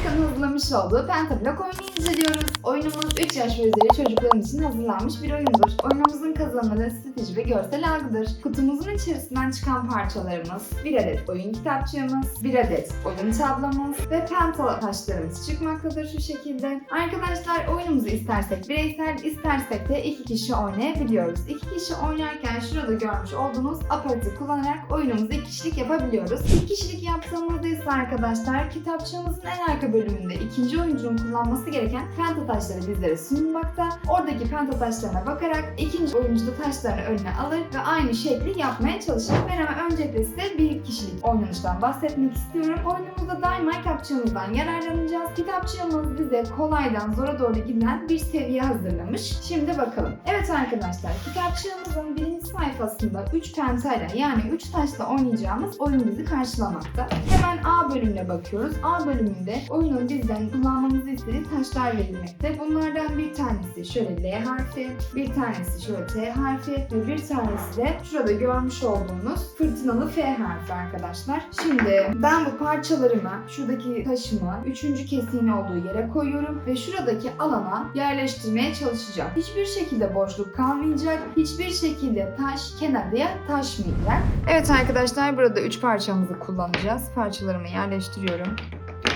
Amerika'nın hazırlamış olduğu Pentablok oyunu inceliyoruz. Oyunumuz 3 yaş ve üzeri çocukların için hazırlanmış bir oyundur. Oyunumuzun kazanımları strateji ve görsel algıdır. Kutumuzun içerisinden çıkan parçalarımız, bir adet oyun kitapçığımız, bir adet oyun tablomuz ve penta taşlarımız çıkmaktadır şu şekilde. Arkadaşlar oyunumuzu istersek bireysel, istersek de iki kişi oynayabiliyoruz. İki kişi oynarken şurada görmüş olduğunuz aparatı kullanarak oyunumuzu iki kişilik yapabiliyoruz. İki kişilik yaptığımızda ise arkadaşlar kitapçığımızın en arka bölümünde ikinci oyuncunun kullanması gereken penta taşları bizlere sunulmakta. Oradaki penta taşlarına bakarak ikinci oyuncu da taşlarını önüne alır ve aynı şekli yapmaya çalışır. Ben ama öncelikle size bir kişilik oynanıştan bahsetmek istiyorum. Oyunumuzda daima kitapçığımızdan yararlanacağız. Kitapçığımız bize kolaydan zora doğru giden bir seviye hazırlamış. Şimdi bakalım. Evet arkadaşlar kitapçığımızın birinci sayfasında 3 pentayla yani 3 taşla oynayacağımız oyun bizi karşılamakta. Hemen A bölümüne bakıyoruz. A bölümünde oyunun bizden kullanmamızı istediği taşlar verilmekte. Bunlardan bir tanesi şöyle L harfi, bir tanesi şöyle T harfi ve bir tanesi de şurada görmüş olduğunuz fırtınalı F harfi arkadaşlar. Şimdi ben bu parçalarımı, şuradaki taşımı üçüncü kesiğin olduğu yere koyuyorum ve şuradaki alana yerleştirmeye çalışacağım. Hiçbir şekilde boşluk kalmayacak, hiçbir şekilde taş kenarıya taşmayacak. Evet arkadaşlar burada üç parçamızı kullanacağız. Parçalarımı yerleştiriyorum.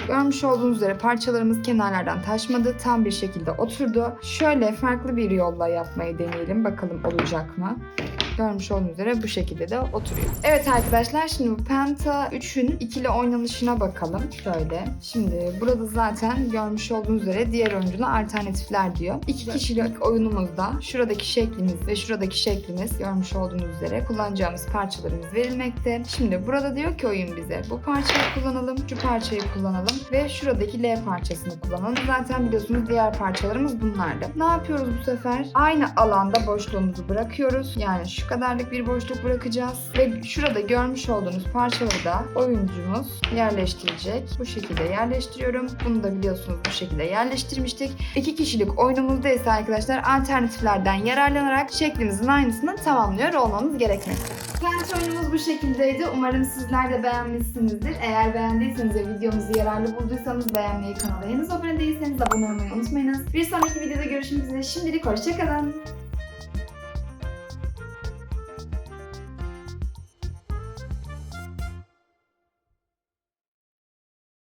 Görmüş olduğunuz üzere parçalarımız kenarlardan taşmadı. Tam bir şekilde oturdu. Şöyle farklı bir yolla yapmayı deneyelim. Bakalım olacak mı? Görmüş olduğunuz üzere bu şekilde de oturuyor. Evet arkadaşlar şimdi bu Penta 3'ün ikili oynanışına bakalım. Şöyle. Şimdi burada zaten görmüş olduğunuz üzere diğer oyuncuna alternatifler diyor. İki kişilik oyunumuzda şuradaki şeklimiz ve şuradaki şeklimiz görmüş olduğunuz üzere kullanacağımız parçalarımız verilmekte. Şimdi burada diyor ki oyun bize bu parçayı kullanalım, şu parçayı kullanalım ve şuradaki L parçasını kullanalım. Zaten biliyorsunuz diğer parçalarımız bunlardı. Ne yapıyoruz bu sefer? Aynı alanda boşluğumuzu bırakıyoruz. Yani şu kadarlık bir boşluk bırakacağız ve şurada görmüş olduğunuz parçaları da oyuncumuz yerleştirecek. Bu şekilde yerleştiriyorum. Bunu da biliyorsunuz bu şekilde yerleştirmiştik. İki kişilik oyunumuzda ise arkadaşlar alternatiflerden yararlanarak şeklimizin aynısını tamamlıyor olmamız gerekmekte. Kent oyunumuz bu şekildeydi. Umarım sizler de beğenmişsinizdir. Eğer beğendiyseniz ve videomuzu yararlı bulduysanız beğenmeyi, kanala henüz abone değilseniz abone olmayı unutmayınız. Bir sonraki videoda görüşmek üzere. Şimdilik hoşçakalın.